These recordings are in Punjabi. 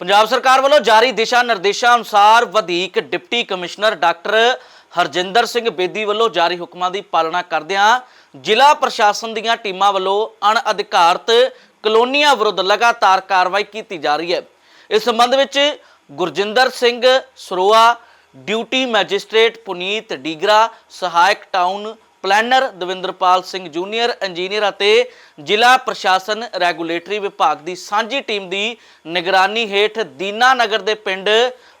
ਪੰਜਾਬ ਸਰਕਾਰ ਵੱਲੋਂ ਜਾਰੀ ਦਿਸ਼ਾ ਨਿਰਦੇਸ਼ਾਂ ਅਨੁਸਾਰ ਵਧੀਕ deputy commissioner doctor Harjinder Singh Bedi ਵੱਲੋਂ ਜਾਰੀ ਹੁਕਮਾਂ ਦੀ ਪਾਲਣਾ ਕਰਦਿਆਂ ਜ਼ਿਲ੍ਹਾ ਪ੍ਰਸ਼ਾਸਨ ਦੀਆਂ ਟੀਮਾਂ ਵੱਲੋਂ ਅਣਅਧਿਕਾਰਤ ਕਲੋਨੀਆਂ ਵਿਰੁੱਧ ਲਗਾਤਾਰ ਕਾਰਵਾਈ ਕੀਤੀ ਜਾ ਰਹੀ ਹੈ। ਇਸ ਸੰਬੰਧ ਵਿੱਚ ਗੁਰਜਿੰਦਰ ਸਿੰਘ ਸਰੋਆ, ਡਿਊਟੀ ਮੈਜਿਸਟ੍ਰੇਟ ਪੁਨੀਤ ਡੀਗਰਾ, ਸਹਾਇਕ town planner Davinderpal Singh junior, engineer ਅਤੇ ਜ਼ਿਲ੍ਹਾ ਪ੍ਰਸ਼ਾਸਨ ਰੈਗੂਲੇਟਰੀ ਵਿਭਾਗ ਦੀ ਸਾਂਝੀ ਟੀਮ ਦੀ ਨਿਗਰਾਨੀ ਹੇਠ ਦੀਨਾਨਗਰ ਦੇ ਪਿੰਡ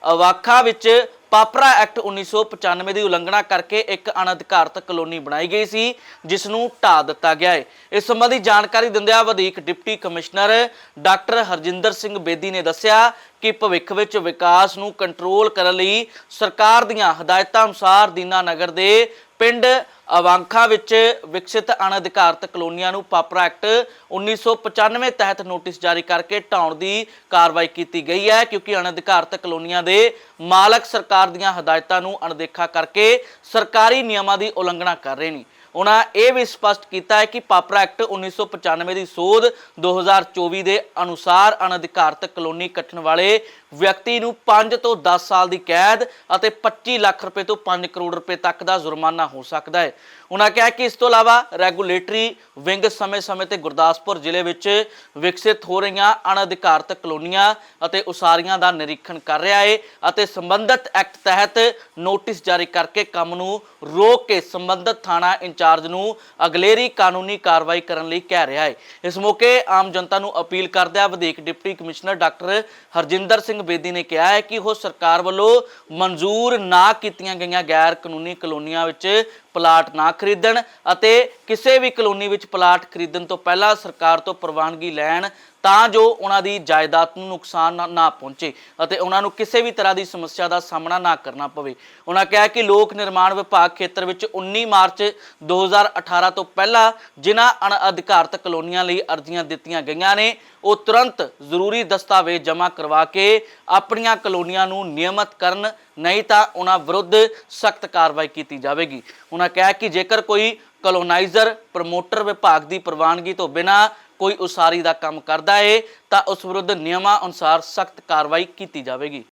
ਅਵਾਖਾ ਵਿੱਚ ਪਾਪਰਾ ਐਕਟ 1995 ਦੀ ਉਲੰਘਣਾ ਕਰਕੇ ਇੱਕ ਅਣਅਧਿਕਾਰਤ ਕਲੋਨੀ ਬਣਾਈ ਗਈ ਸੀ ਜਿਸ ਨੂੰ ਢਾ ਦਿੱਤਾ ਗਿਆ ਹੈ। ਇਸ ਸੰਬੰਧੀ ਜਾਣਕਾਰੀ ਦਿੰਦਿਆਂ ਵਧੀਕ deputy commissioner doctor Harjinder Singh Bedi ਨੇ ਦੱਸਿਆ ਕਿ ਭਵਿੱਖ ਵਿੱਚ ਵਿਕਾਸ ਨੂੰ ਕੰਟਰੋਲ ਕਰਨ ਲਈ ਸਰਕਾਰ ਦੀਆਂ ਹਦਾਇਤਾਂ ਅਨੁਸਾਰ ਦੀਨਾਨਗਰ ਦੇ ਪਿੰਡ ਅਵਾਂਖਾ ਵਿੱਚ ਵਿਕਸਿਤ ਅਣਅਧਿਕਾਰਤ ਕਲੋਨੀਆਂ ਨੂੰ ਪਾਪਰਾ ਐਕਟ 1995 ਤਹਿਤ ਨੋਟਿਸ ਜਾਰੀ ਕਰਕੇ ਢਾਉਣ ਦੀ ਕਾਰਵਾਈ ਕੀਤੀ ਗਈ ਹੈ, ਕਿਉਂਕਿ ਅਣਅਧਿਕਾਰਤ ਕਲੋਨੀਆਂ ਦੇ ਮਾਲਕ ਸਰਕਾਰ ਦੀਆਂ ਹਦਾਇਤਾਂ ਨੂੰ ਅਣਦੇਖਾ ਕਰਕੇ ਸਰਕਾਰੀ ਨਿਯਮਾਂ ਦੀ ਉਲੰਘਣਾ ਕਰ ਰਹੇ ਨੇ। ਉਹਨਾਂ ਇਹ ਵੀ ਸਪਸ਼ਟ ਕੀਤਾ ਹੈ ਕਿ ਪਾਪਰਾ ਐਕਟ 1995 ਦੀ ਸੋਧ 2024 ਦੇ ਅਨੁਸਾਰ ਅਣਅਧਿਕਾਰਤ ਕਲੋਨੀ ਕੱਟਣ ਵਾਲੇ ਵਿਅਕਤੀ ਨੂੰ 5 ਤੋਂ 10 ਸਾਲ ਦੀ ਕੈਦ ਅਤੇ 25 ਲੱਖ ਰੁਪਏ ਤੋਂ 5 ਕਰੋੜ ਰੁਪਏ ਤੱਕ ਦਾ ਜੁਰਮਾਨਾ ਹੋ ਸਕਦਾ ਹੈ। ਉਹਨਾਂ ਕਿਹਾ ਕਿ ਇਸ ਤੋਂ ਇਲਾਵਾ ਰੈਗੂਲੇਟਰੀ ਵਿੰਗ ਸਮੇਂ-ਸਮੇਂ ਤੇ ਗੁਰਦਾਸਪੁਰ ਜ਼ਿਲ੍ਹੇ ਵਿੱਚ ਵਿਕਸਿਤ ਹੋ ਰਹੀਆਂ ਅਣਅਧਿਕਾਰਤ ਕਲੋਨੀਆਂ ਅਤੇ ਉਸਾਰੀਆਂ ਦਾ ਨਿਰੀਖਣ ਕਰ ਰਿਹਾ ਹੈ ਅਤੇ ਸੰਬੰਧਿਤ ਐਕਟ ਤਹਿਤ ਨੋਟਿਸ ਜਾਰੀ ਕਰਕੇ ਕੰਮ ਨੂੰ ਰੋਕ ਕੇ ਸੰਬੰਧਿਤ ਥਾਣਾ ਇੰਚਾਰਜ ਨੂੰ ਅਗਲੇਰੀ ਕਾਨੂੰਨੀ ਕਾਰਵਾਈ ਕਰਨ ਲਈ ਕਹਿ ਰਿਹਾ ਹੈ। ਇਸ ਮੌਕੇ ਆਮ ਜਨਤਾ ਨੂੰ ਅਪੀਲ ਕਰਦਿਆਂ ਵਧੇਕ deputy commissioner doctor Harjinder Singh Bedi ਨੇ ਕਿਹਾ ਹੈ ਕਿ ਉਹ ਸਰਕਾਰ ਵੱਲੋਂ ਮਨਜ਼ੂਰ ਨਾ ਕੀਤੀਆਂ ਗਈਆਂ ਗੈਰ ਕਾਨੂੰਨੀ ਕਲੋਨੀਆਂ ਵਿੱਚ ਪਲਾਟ ਨਾ ਖਰੀਦਣ ਅਤੇ ਕਿਸੇ ਵੀ ਕਲੋਨੀ ਵਿੱਚ ਪਲਾਟ ਖਰੀਦਣ ਤੋਂ ਪਹਿਲਾਂ ਸਰਕਾਰ ਤੋਂ ਪ੍ਰਵਾਨਗੀ ਲੈਣ ਤਾਂ ਜੋ ਉਹਨਾਂ ਦੀ ਜਾਇਦਾਦ ਨੂੰ ਨੁਕਸਾਨ ਨਾ- ਨਾ ਪਹੁੰਚੇ ਅਤੇ ਉਹਨਾਂ ਨੂੰ ਕਿਸੇ ਵੀ ਤਰ੍ਹਾਂ ਦੀ ਸਮੱਸਿਆ ਦਾ ਸਾਹਮਣਾ ਨਾ ਕਰਨਾ ਪਵੇ। ਉਹਨਾਂ ਕਿਹਾ ਕਿ ਲੋਕ ਨਿਰਮਾਣ ਵਿਭਾਗ ਖੇਤਰ ਵਿੱਚ 19 ਮਾਰਚ 2018 ਤੋਂ ਪਹਿਲਾਂ ਜਿਨ੍ਹਾਂ ਅਣਅਧਿਕਾਰਤ ਕਲੋਨੀਆਂ ਲਈ ਅਰਜ਼ੀਆਂ ਦਿੱਤੀਆਂ ਗਈਆਂ ਨੇ ਉਹ ਤੁਰੰਤ ਜ਼ਰੂਰੀ ਦਸਤਾਵੇਜ਼ ਜਮ੍ਹਾਂ ਕਰਵਾ ਕੇ ਆਪਣੀਆਂ ਕਲੋਨੀਆਂ ਨੂੰ ਨਿਯਮਤ ਕਰਨ, ਨਹੀਂ ਤਾਂ ਉਹਨਾਂ ਵਿਰੁੱਧ ਸਖਤ ਕਾਰਵਾਈ ਕੀਤੀ ਜਾਵੇਗੀ। ਉਹਨਾਂ ਕਿਹਾ ਕਿ ਜੇਕਰ ਕੋਈ ਕਲੋਨਾਈਜ਼ਰ, ਪ੍ਰਮੋਟਰ ਵਿਭਾਗ ਦੀ ਪ੍ਰਵਾਨਗੀ ਤੋਂ ਬਿਨਾਂ ਕੋਈ ਉਸਾਰੀ ਦਾ ਕੰਮ ਕਰਦਾ ਏ, ਤਾਂ ਉਸ ਵਿਰੁੱਧ ਨਿਯਮਾਂ ਅਨੁਸਾਰ ਸਖਤ ਕਾਰਵਾਈ ਕੀਤੀ ਜਾਵੇਗੀ।